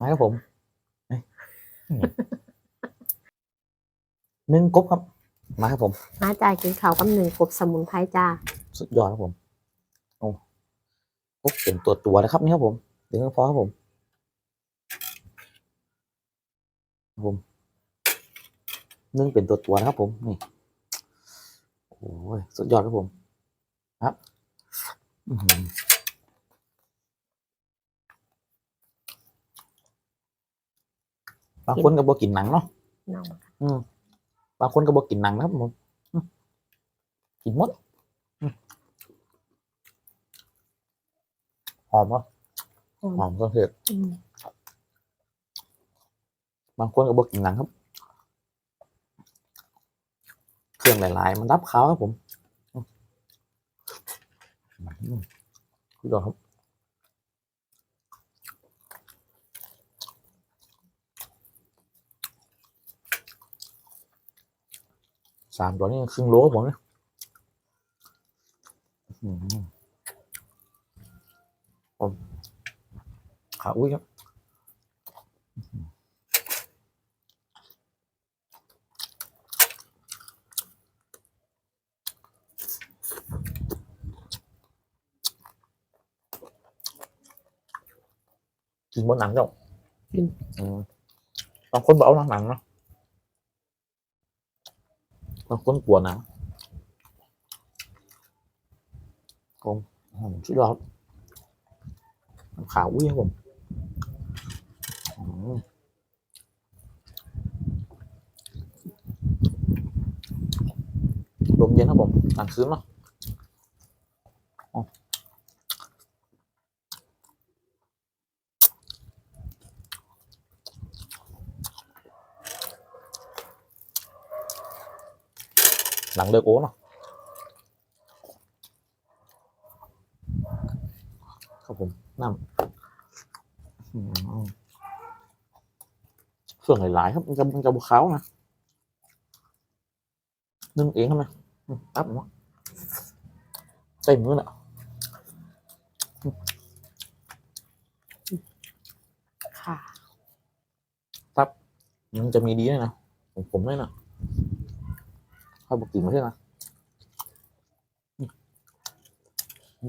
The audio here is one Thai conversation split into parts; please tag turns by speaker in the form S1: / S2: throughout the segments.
S1: มาครับผมเอ้ยหนึ่งกบครับ มาครับผม
S2: มาจ่ายกินข้าวกับหนึ่งกบสมุนไพรจ้า
S1: สุดยอดครับผมโอ้กบเป็นตัวตัวๆนะครับนี่ครับผมเดี๋ยวพอครับผมครับผมนึ่งเป็นตัวตัวๆนะครับผมนี่โอ้ยสุดยอดครับผม ครับอื้อหือ บางคนก็บอกกินหนังเนาะ
S2: น้อง
S1: อืมบางคนก็บอกกินหนังนะครับผมอืมกินหมดอืมหอมอะ
S2: หอม
S1: หอมเครื่องเทศ
S2: อืม
S1: บางคนก็บอกกินหนังครับ เครื่องหลายๆ มันรับเขาครับผมอืมอืมคุณดอกครับ สามตัวนี้ครึ่งโลครับผมเนี่ยอื้อหือผมขาอุ้ยครับอื้อหือกินบนหนังเจ้าอืมบาง con cuốn cuộn con, à? không không chút lọt khá quý không ừ. lộn dân nó bụng tàn sướng lắm. 낭대 không 그럼 năm. Phương này lại không trong trong kháo nè nâng yến không nè ấp quá tìm nữa nè tắp nhưng cho mi đi này nè cũng cũng đấy nè คน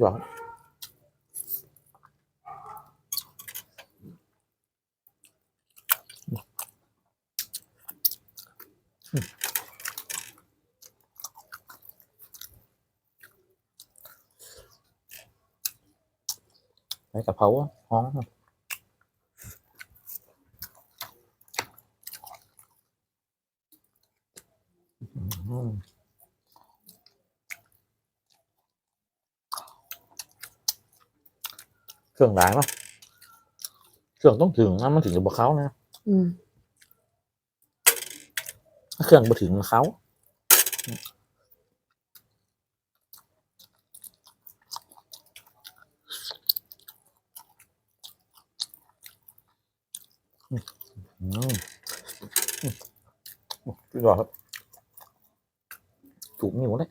S1: บอกเอาหนัง เนาะบางคนกลัวหนังผมอืมสุดยอดครับขาวอุ้ยครับผมอืมลมเย็นครับผมกลางคืนเนาะอ๋อหนังเดือกโอ้เนาะครับผมน้ำอืมเครื่องหลายๆครับมันจะมันจะบุขาวนะนึ่งเองทำไมอืมปั๊บเนาะเต็มมือน่ะ
S2: ค่ะ
S1: มันจะมีดีด้วยนะผมผมด้วยนะข้าวบุกกิ่งไม่ใช่นะอืมหยอกอืมใส่กะเพราอะหอมครับอืมเครื่องหลายเนาะเครื่องต้องถึงนะมันถึงจะบอกเขานะ
S2: อืม
S1: ถ้าเครื่องมาถึงเขาอืมอืมอืมพี่รอดครับ ถูกนิ้วเลย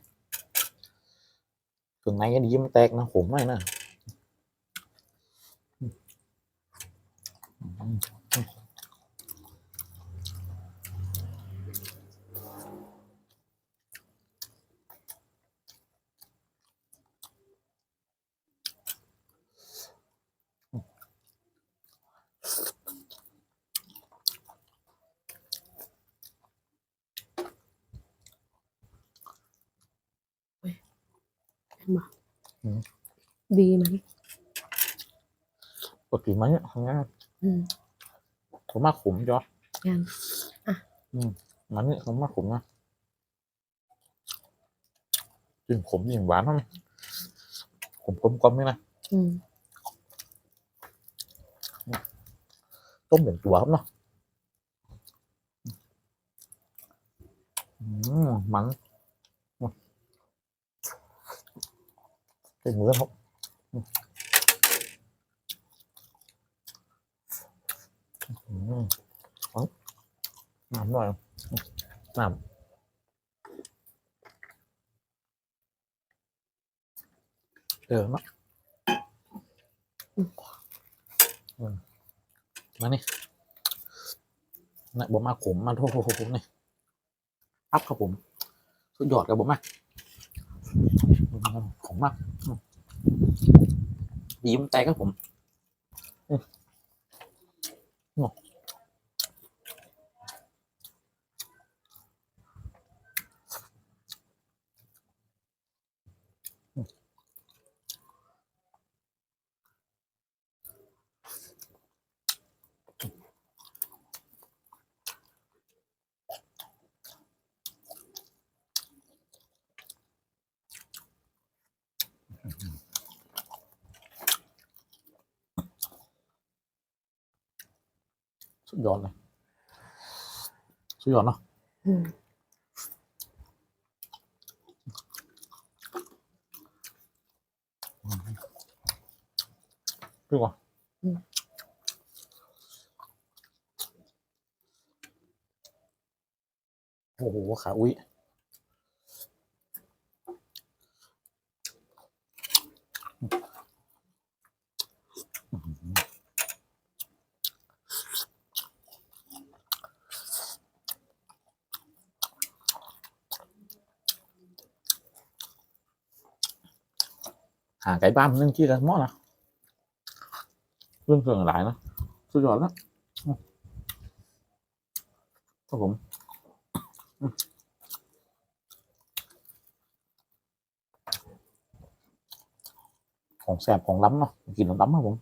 S1: เครื่องในก็ดีมันแตกนะผมไม่นะอื มอืมอืม
S2: เห็นบ่ดีไหม
S1: ปกติมันเนี่ยทำงาน
S2: อืม
S1: ผมมาขมจอ
S2: ยัง
S1: มันเนี่ยผมมาขมนะกินขมยิ่งหวานเท่าไหมขมกลมกลมๆนี่นะ
S2: อืม
S1: ต้มเป็นตัวครับเนาะอืมมัน เป็นมือครับอืมอืมเอาน้ำหน่อยหน้ำเออเนามานี่นะบอกมาขมมาโทษโทษนี่อัพครับผม สุดยอดครับผมมากของ มากอืมดีมันแตกครับผมอืม สุดยอดเลย สุดยอดเนาะ
S2: อืม
S1: ดีกว่าโอ้โห ขาอุ้ย หาไก่บ้านนึ่งที่ละหม้อนะเรื่องเครื่องหลายนะสุดยอดแล้วครับผมของแสบของล้ำเนาะกินของล้ำครับผม